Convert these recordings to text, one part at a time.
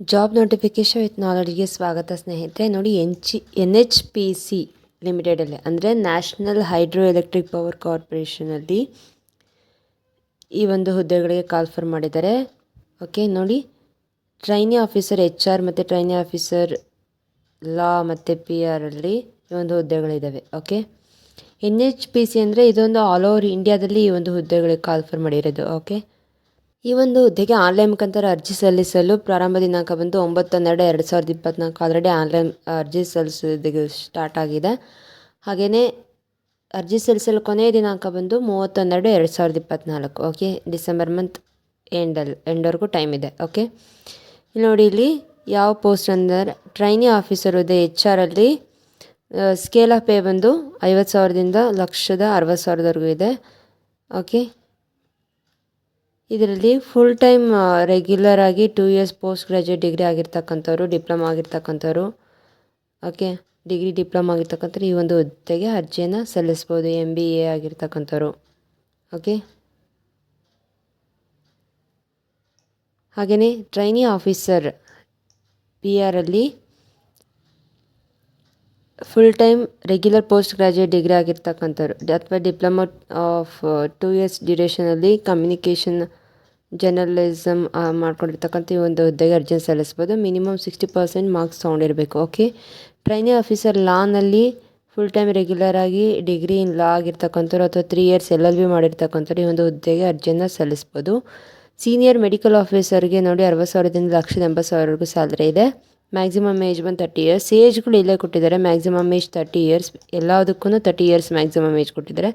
Job notification with ನಾಲೆಡ್ಜ್ಗೆ ಸ್ವಾಗತ ಸ್ನೇಹಿತರೆ. ನೋಡಿ ಎನ್ ಚಿ ಎನ್ ಎಚ್ ಪಿ ಸಿ ಲಿಮಿಟೆಡಲ್ಲಿ, ಅಂದರೆ ನ್ಯಾಷನಲ್ ಹೈಡ್ರೋ ಎಲೆಕ್ಟ್ರಿಕ್ ಪವರ್ ಕಾರ್ಪೊರೇಷನಲ್ಲಿ ಈ ಒಂದು ಹುದ್ದೆಗಳಿಗೆ ಕಾಲ್ಫರ್ ಮಾಡಿದ್ದಾರೆ. ಓಕೆ, ನೋಡಿ, ಟ್ರೈನಿ ಆಫೀಸರ್ ಎಚ್ ಆರ್ ಮತ್ತು ಟ್ರೈನಿ ಆಫೀಸರ್ ಲಾ ಮತ್ತು ಪಿ ಆರಲ್ಲಿ ಈ ಒಂದು ಹುದ್ದೆಗಳಿದ್ದಾವೆ. Okay N H P C ಅಂದರೆ ಇದೊಂದು ಆಲ್ ಓವರ್ ಇಂಡಿಯಾದಲ್ಲಿ ಈ ಒಂದು ಹುದ್ದೆಗಳಿಗೆ ಕಾಲ್ಫರ್ ಮಾಡಿರೋದು. ಓಕೆ ಈ ಒಂದು ಹುದ್ದೆಗೆ ಆನ್ಲೈನ್ ಮುಖಾಂತರ ಅರ್ಜಿ ಸಲ್ಲಿಸಲು ಪ್ರಾರಂಭ ದಿನಾಂಕ ಬಂದು ಒಂಬತ್ತು ಹನ್ನೆರಡು ಎರಡು ಸಾವಿರದ ಇಪ್ಪತ್ತ್ನಾಲ್ಕು ಆಲ್ರೆಡಿ ಆನ್ಲೈನ್ ಅರ್ಜಿ ಸಲ್ಲಿಸೋದಕ್ಕೆ ಸ್ಟಾರ್ಟ್ ಆಗಿದೆ. ಹಾಗೆಯೇ ಅರ್ಜಿ ಸಲ್ಲಿಸಲು ಕೊನೆಯ ದಿನಾಂಕ ಬಂದು ಮೂವತ್ತೊಂದೆರಡು ಎರಡು ಸಾವಿರದ ಇಪ್ಪತ್ತ್ನಾಲ್ಕು ಓಕೆ ಡಿಸೆಂಬರ್ ಮಂತ್ ಎಂಡಲ್ಲಿ ಎಂಡವರೆಗೂ ಟೈಮ್ ಇದೆ. ಓಕೆ ನೋಡಿ, ಇಲ್ಲಿ ಯಾವ ಪೋಸ್ಟ್ ಅಂದರೆ ಟ್ರೈನಿ ಆಫೀಸರ್ ಹುದ್ದೆ ಎಚ್ ಆರಲ್ಲಿ ಸ್ಕೇಲ್ ಆಫ್ ಪೇ ಬಂದು ಐವತ್ತು ಸಾವಿರದಿಂದ ಲಕ್ಷದ ಅರವತ್ತು ಸಾವಿರದವರೆಗೂ ಇದೆ. ಓಕೆ ಇದರಲ್ಲಿ ಫುಲ್ ಟೈಮ್ ರೆಗ್ಯುಲರ್ ಆಗಿ two years post graduate degree ಆಗಿರ್ತಕ್ಕಂಥವ್ರು ಡಿಪ್ಲೊಮಾ ಆಗಿರ್ತಕ್ಕಂಥವ್ರು. ಓಕೆ ಡಿಗ್ರಿ ಡಿಪ್ಲೊಮಾ ಆಗಿರ್ತಕ್ಕಂಥ ಈ ಒಂದು ಹುದ್ದೆಗೆ ಅರ್ಜಿಯನ್ನು ಸಲ್ಲಿಸ್ಬೋದು ಎಂ ಬಿ ಎ ಆಗಿರ್ತಕ್ಕಂಥವ್ರು. ಓಕೆ ಹಾಗೆಯೇ ಟ್ರೈನಿ ಆಫೀಸರ್ ಪಿ ಆರಲ್ಲಿ full time regular postgraduate degree ಆಗಿರ್ತಕ್ಕಂಥವ್ರು. ಅಥವಾ ಡಿಪ್ಲೊಮಾ ಆಫ್ ಟೂ ಇಯರ್ಸ್ ಡ್ಯೂರೇಷನಲ್ಲಿ ಕಮ್ಯುನಿಕೇಷನ್ ಜರ್ನಲಿಸಮ್ ಮಾಡ್ಕೊಂಡಿರ್ತಕ್ಕಂಥ ಈ ಒಂದು ಹುದ್ದೆಗೆ ಅರ್ಜಿನ ಸಲ್ಲಿಸ್ಬೋದು. ಮಿನಿಮಮ್ ಸಿಕ್ಸ್ಟಿ ಪರ್ಸೆಂಟ್ ಮಾರ್ಕ್ಸ್ ತೊಗೊಂಡಿರಬೇಕು ಓಕೆ ಟ್ರೈನಿ ಆಫೀಸರ್ ಲಾನಲ್ಲಿ ಫುಲ್ ಟೈಮ್ ರೆಗ್ಯುಲರ್ ಆಗಿ ಡಿಗ್ರಿ ಇನ್ ಲಾ ಆಗಿರ್ತಕ್ಕಂಥವ್ರು ಅಥವಾ three years L L B ಮಾಡಿರ್ತಕ್ಕಂಥವ್ರು ಈ ಒಂದು ಹುದ್ದೆಗೆ ಅರ್ಜಿಯನ್ನು ಸಲ್ಲಿಸ್ಬೋದು. ಸೀನಿಯರ್ ಮೆಡಿಕಲ್ ಆಫೀಸರ್ಗೆ ನೋಡಿ ಅರವತ್ತು ಸಾವಿರದಿಂದ ಲಕ್ಷದ ಎಂಬತ್ತು ಸಾವಿರವರೆಗೂ ಸ್ಯಾಲ್ರಿ ಇದೆ. ಮ್ಯಾಕ್ಸಿಮಮ್ ಏಜ್ ಬಂದು ತರ್ಟಿ ಇಯರ್ಸ್ ಏಜ್ಗಳು ಇಲ್ಲೇ ಕೊಟ್ಟಿದ್ದಾರೆ. ಮ್ಯಾಕ್ಸಿಮಮ್ ಏಜ್ ತರ್ಟಿ ಇಯರ್ಸ್ ಎಲ್ಲದಕ್ಕೂ ತರ್ಟಿ ಇಯರ್ಸ್ ಮ್ಯಾಕ್ಸಿಮಮ್ ಏಜ್ ಕೊಟ್ಟಿದ್ದಾರೆ.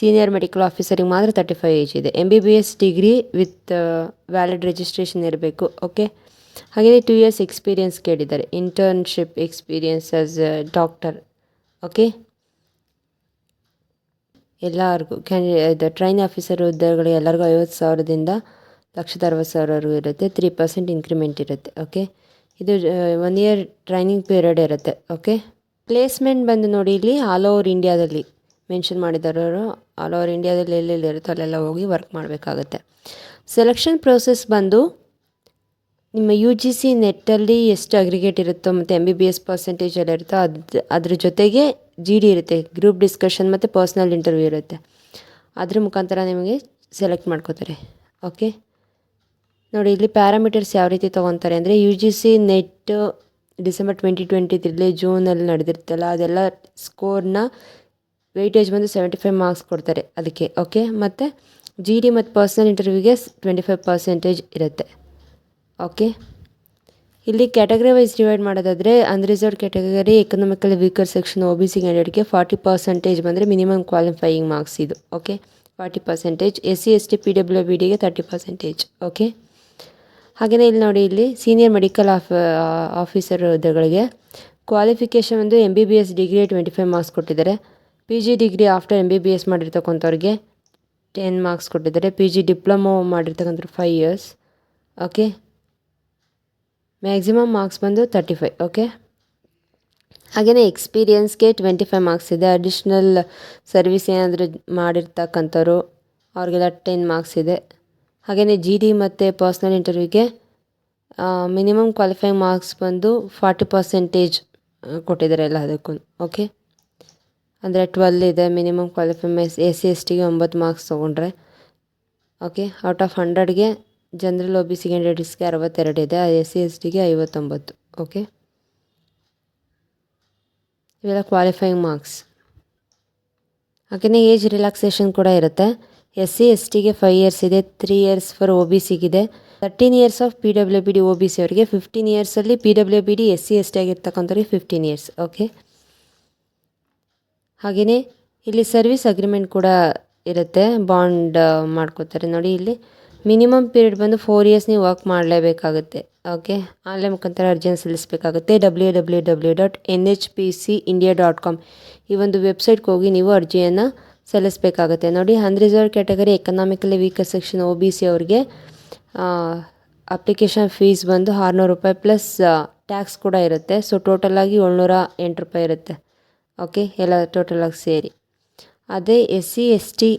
ಸೀನಿಯರ್ ಮೆಡಿಕಲ್ ಆಫೀಸರಿಗೆ ಮಾತ್ರ ತರ್ಟಿ ಫೈವ್ ಏಜ್ ಇದೆ M B B S degree with valid registration ಇರಬೇಕು. ಓಕೆ ಹಾಗೆಯೇ ಟೂ ಇಯರ್ಸ್ ಎಕ್ಸ್ಪೀರಿಯನ್ಸ್ ಕೇಳಿದ್ದಾರೆ. Internship experience as doctor okay ಎಲ್ಲರಿಗೂ ಕ್ಯಾಂಡಿ ಟ್ರೈನ್ ಆಫೀಸರ್ ಹುದ್ದೆಗಳು ಎಲ್ಲರಿಗೂ ಐವತ್ತು ಸಾವಿರದಿಂದ ಲಕ್ಷದ ಅರವತ್ತು ಸಾವಿರವರೆಗೂ ಇರುತ್ತೆ. ತ್ರೀ ಪರ್ಸೆಂಟ್ ಇನ್ಕ್ರಿಮೆಂಟ್ ಇರುತ್ತೆ. ಓಕೆ ಇದು ಒನ್ ಇಯರ್ ಟ್ರೈನಿಂಗ್ ಪೀರಿಯಡ್ ಇರುತ್ತೆ ಓಕೆ ಪ್ಲೇಸ್ಮೆಂಟ್ ಬಂದು ನೋಡಿ ಇಲ್ಲಿ ಆಲ್ ಓವರ್ ಇಂಡಿಯಾದಲ್ಲಿ ಮೆನ್ಷನ್ ಮಾಡಿದ್ದಾರೆ ಆಲ್ ಓವರ್ ಇಂಡಿಯಾದಲ್ಲಿ ಎಲ್ಲೆಲ್ಲಿ ಇರುತ್ತೋ ಅಲ್ಲೆಲ್ಲ ಹೋಗಿ ವರ್ಕ್ ಮಾಡಬೇಕಾಗುತ್ತೆ. ಸೆಲೆಕ್ಷನ್ ಪ್ರೋಸೆಸ್ ಬಂದು ನಿಮ್ಮ ಯು ಜಿ ಸಿ ನೆಟ್ಟಲ್ಲಿ ಎಷ್ಟು ಅಗ್ರಿಗೇಟ್ ಇರುತ್ತೋ ಮತ್ತು M B B S percentage ಎಲ್ಲ ಇರುತ್ತೋ ಅದು, ಅದ್ರ ಜೊತೆಗೆ ಜಿ ಡಿ ಇರುತ್ತೆ ಗ್ರೂಪ್ ಡಿಸ್ಕಷನ್ ಮತ್ತು ಪರ್ಸ್ನಲ್ ಇಂಟರ್ವ್ಯೂ ಇರುತ್ತೆ. ಅದ್ರ ಮುಖಾಂತರ ನಿಮಗೆ ಸೆಲೆಕ್ಟ್ ಮಾಡ್ಕೋತಾರೆ ಓಕೆ ನೋಡಿ, ಇಲ್ಲಿ ಪ್ಯಾರಾಮೀಟರ್ಸ್ ಯಾವ ರೀತಿ ತೊಗೊತಾರೆ ಅಂದರೆ U G C NET December twenty twenty ತ್ರೀಲಿ ಜೂನಲ್ಲಿ ನಡೆದಿರ್ತಲ್ಲ ಅದೆಲ್ಲ ಸ್ಕೋರ್ನ ವೆಯ್ಟೇಜ್ ಬಂದು ಸೆವೆಂಟಿ ಫೈವ್ ಮಾರ್ಕ್ಸ್ ಕೊಡ್ತಾರೆ ಅದಕ್ಕೆ ಓಕೆ ಮತ್ತು ಜಿ ಡಿ ಮತ್ತು ಪರ್ಸ್ನಲ್ ಇಂಟರ್ವ್ಯೂಗೆ ಟ್ವೆಂಟಿ ಫೈವ್ ಪರ್ಸೆಂಟೇಜ್ ಇರುತ್ತೆ ಓಕೆ ಇಲ್ಲಿ ಕ್ಯಾಟಗರಿ ವೈಸ್ ಡಿವೈಡ್ ಮಾಡೋದಾದರೆ unreserve category economically weaker section O B C ಕ್ಯಾಂಡಿಡೇಟ್ಗೆ forty percentage ಬಂದರೆ ಮಿನಿಮಮ್ ಕ್ವಾಲಿಫೈಯಿಂಗ್ ಮಾರ್ಕ್ಸ್ ಇದು okay forty percentage S C S T P W B ಡಿಗೆ thirty percentage okay ಹಾಗೆಯೇ ಇಲ್ಲಿ ನೋಡಿ, ಇಲ್ಲಿ ಸೀನಿಯರ್ ಮೆಡಿಕಲ್ ಆಫ್ ಆಫೀಸರ್ ಹುದ್ದೆಗಳಿಗೆ qualification ಒಂದು M B B S degree twenty five marks ಕೊಟ್ಟಿದ್ದಾರೆ. P G degree after M B B S ಮಾಡಿರ್ತಕ್ಕಂಥವ್ರಿಗೆ ten marks ಕೊಟ್ಟಿದ್ದಾರೆ. P G diploma ಮಾಡಿರ್ತಕ್ಕಂಥವ್ರು five years okay maximum marks ಬಂದು thirty five okay ಹಾಗೆಯೇ ಎಕ್ಸ್ಪೀರಿಯನ್ಸ್ಗೆ twenty five marks ಇದೆ. Additional service ಏನಾದರೂ ಮಾಡಿರ್ತಕ್ಕಂಥವ್ರು ಅವ್ರಿಗೆಲ್ಲ ten marks ಇದೆ. ಹಾಗೆಯೇ ಜಿ ಡಿ ಮತ್ತು ಪರ್ಸ್ನಲ್ ಇಂಟರ್ವ್ಯೂಗೆ ಮಿನಿಮಮ್ ಕ್ವಾಲಿಫೈಯಿಂಗ್ ಮಾರ್ಕ್ಸ್ ಬಂದು ಫಾರ್ಟಿ ಪರ್ಸೆಂಟೇಜ್ ಕೊಟ್ಟಿದ್ದಾರೆ ಎಲ್ಲ ಅದಕ್ಕೂ ಓಕೆ ಅಂದರೆ ಟ್ವೆಲ್ ಇದೆ minimum qualify S A C S ಟಿಗೆ ಒಂಬತ್ತು ಮಾರ್ಕ್ಸ್ ತೊಗೊಂಡ್ರೆ ಓಕೆ ಔಟ್ ಆಫ್ ಹಂಡ್ರೆಡ್ಗೆ ಜನರಲ್ ಒ ಬಿ ಸಿ ಕ್ಯಾಂಡಿಡೇಟ್ಸ್ಗೆ ಅರವತ್ತೆರಡು ಇದೆ ಎ ಸಿ ಎಸ್ ಟಿಗೆ ಐವತ್ತೊಂಬತ್ತು ಓಕೆ ಇವೆಲ್ಲ ಕ್ವಾಲಿಫೈಯಿಂಗ್ ಮಾರ್ಕ್ಸ್ ಹಾಗೆಯೇ ಏಜ್ ರಿಲ್ಯಾಕ್ಸೇಷನ್ ಕೂಡ ಇರುತ್ತೆ. ಎಸ್ ಸಿ ಎಸ್ ಟಿಗೆ ಫೈವ್ ಇಯರ್ಸ್ ಇದೆ three years for O B ಸಿಗಿದೆ. Thirteen years of P W B D O B C ಅವರಿಗೆ fifteen ಇಯರ್ಸಲ್ಲಿ P W B D S C S T ಆಗಿರ್ತಕ್ಕಂಥವ್ರಿಗೆ fifteen years okay ಹಾಗೆಯೇ ಇಲ್ಲಿ service agreement ಕೂಡ ಇರುತ್ತೆ bond ಮಾಡ್ಕೋತಾರೆ. ನೋಡಿ ಇಲ್ಲಿ minimum period ಬಂದು four years ನೀವು ವರ್ಕ್ ಮಾಡಲೇಬೇಕಾಗುತ್ತೆ ಓಕೆ ಆನ್ಲೈನ್ ಮುಖಾಂತರ ಅರ್ಜಿಯನ್ನು ಸಲ್ಲಿಸಬೇಕಾಗುತ್ತೆ W W W dot N H P C India dot com ಈ ಒಂದು ವೆಬ್ಸೈಟ್ಗೆ ಹೋಗಿ ನೀವು ಅರ್ಜಿಯನ್ನು ಸಲ್ಲಿಸಬೇಕಾಗುತ್ತೆ. ನೋಡಿ unreserve category economically weaker section O B C ಅವ್ರಿಗೆ ಅಪ್ಲಿಕೇಶನ್ ಫೀಸ್ ಬಂದು ಆರುನೂರು ರೂಪಾಯಿ ಪ್ಲಸ್ ಟ್ಯಾಕ್ಸ್ ಕೂಡ ಇರುತ್ತೆ. ಸೊ ಟೋಟಲಾಗಿ ಏಳ್ನೂರ ಎಂಟು ರೂಪಾಯಿ ಇರುತ್ತೆ. ಓಕೆ ಎಲ್ಲ ಟೋಟಲಾಗಿ ಸೇರಿ. ಅದೇ ಎಸ್ ಸಿ ಎಸ್ ಟಿ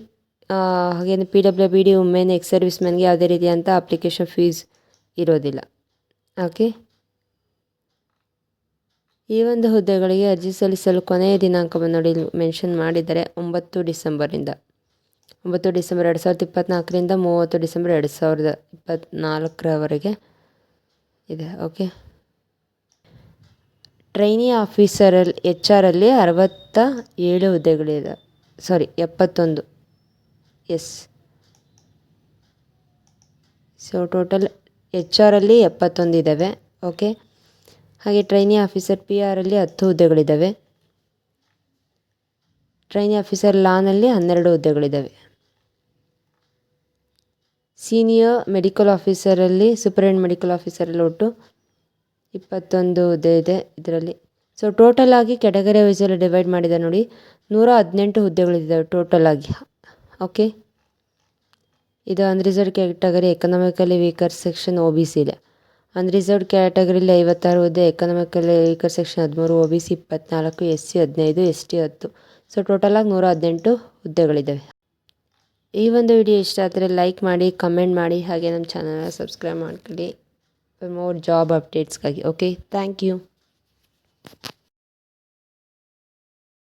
ಹಾಗೇನು P W B D women ex service ಮೆನ್ಗೆ ಯಾವುದೇ ರೀತಿಯಂಥ ಅಪ್ಲಿಕೇಶನ್ ಫೀಸ್ ಇರೋದಿಲ್ಲ. ಓಕೆ ಈ ಒಂದು ಹುದ್ದೆಗಳಿಗೆ ಅರ್ಜಿ ಸಲ್ಲಿಸಲು ಕೊನೆಯ ದಿನಾಂಕವನ್ನು ನೋಡಿ ಮೆನ್ಷನ್ ಮಾಡಿದರೆ ಒಂಬತ್ತು ಡಿಸೆಂಬರಿಂದ ಒಂಬತ್ತು ಡಿಸೆಂಬರ್ ಎರಡು ಸಾವಿರದ ಇಪ್ಪತ್ತ್ನಾಲ್ಕರಿಂದ ಮೂವತ್ತು ಡಿಸೆಂಬರ್ ಎರಡು ಸಾವಿರದ ಇಪ್ಪತ್ತ್ನಾಲ್ಕರವರೆಗೆ ಇದೆ, ಓಕೆ. ಟ್ರೈನಿ ಆಫೀಸರಲ್ಲಿ ಎಚ್ ಆರಲ್ಲಿ ಅರವತ್ತ ಏಳು ಹುದ್ದೆಗಳಿದೆ. ಸಾರಿ, ಎಪ್ಪತ್ತೊಂದು. ಎಸ್. ಸೊ, ಟೋಟಲ್ ಎಚ್ ಆರಲ್ಲಿ ಎಪ್ಪತ್ತೊಂದು ಇದ್ದಾವೆ ಓಕೆ. ಹಾಗೆ ಟ್ರೈನಿ ಆಫೀಸರ್ ಪಿ ಆರಲ್ಲಿ ಹತ್ತು ಹುದ್ದೆಗಳಿದ್ದಾವೆ. ಟ್ರೈನಿ ಆಫೀಸರ್ ಲಾನಲ್ಲಿ ಹನ್ನೆರಡು ಹುದ್ದೆಗಳಿದ್ದಾವೆ. ಸೀನಿಯರ್ ಮೆಡಿಕಲ್ ಆಫೀಸರಲ್ಲಿ ಸೂಪರಿಂಟ್ ಮೆಡಿಕಲ್ ಆಫೀಸರಲ್ಲಿ ಒಟ್ಟು ಇಪ್ಪತ್ತೊಂದು ಹುದ್ದೆ ಇದೆ ಇದರಲ್ಲಿ. ಸೊ ಟೋಟಲ್ ಆಗಿ ಕ್ಯಾಟಗರಿ ವೈಸಲ್ಲಿ ಡಿವೈಡ್ ಮಾಡಿದೆ ನೋಡಿ, ನೂರ ಹದಿನೆಂಟು ಹುದ್ದೆಗಳಿದ್ದಾವೆ ಟೋಟಲ್ ಆಗಿ. ಓಕೆ ಇದು unreserve category economically weaker section O B C ಇದೆ ಅನ್ರಿಸರ್ವ್ಡ್ ಕ್ಯಾಟಗರಿಲಿ ಐವತ್ತಾರು ಹುದ್ದೆ ಎಕನಾಮಿಕಲ್ ವೀಕರ್ ಸೆಕ್ಷನ್ ಹದಿಮೂರು ಒ ಬಿ ಸಿ ಇಪ್ಪತ್ನಾಲ್ಕು ಎಸ್ ಸಿ ಹದಿನೈದು ಎಸ್ ಟಿ ಹತ್ತು. ಸೊ ಟೋಟಲಾಗಿ ನೂರ ಹದಿನೆಂಟು ಹುದ್ದೆಗಳಿದ್ದಾವೆ ಈ ಒಂದು ವಿಡಿಯೋ ಇಷ್ಟ ಆದರೆ ಲೈಕ್ ಮಾಡಿ ಕಮೆಂಟ್ ಮಾಡಿ, ಹಾಗೆ ನಮ್ಮ ಚಾನಲ್ನ ಸಬ್ಸ್ಕ್ರೈಬ್ ಮಾಡ್ಕೊಳ್ಳಿ. ಮೋರ್ ಜಾಬ್ ಅಪ್ಡೇಟ್ಸ್ಗಾಗಿ ಓಕೆ ಥ್ಯಾಂಕ್ ಯು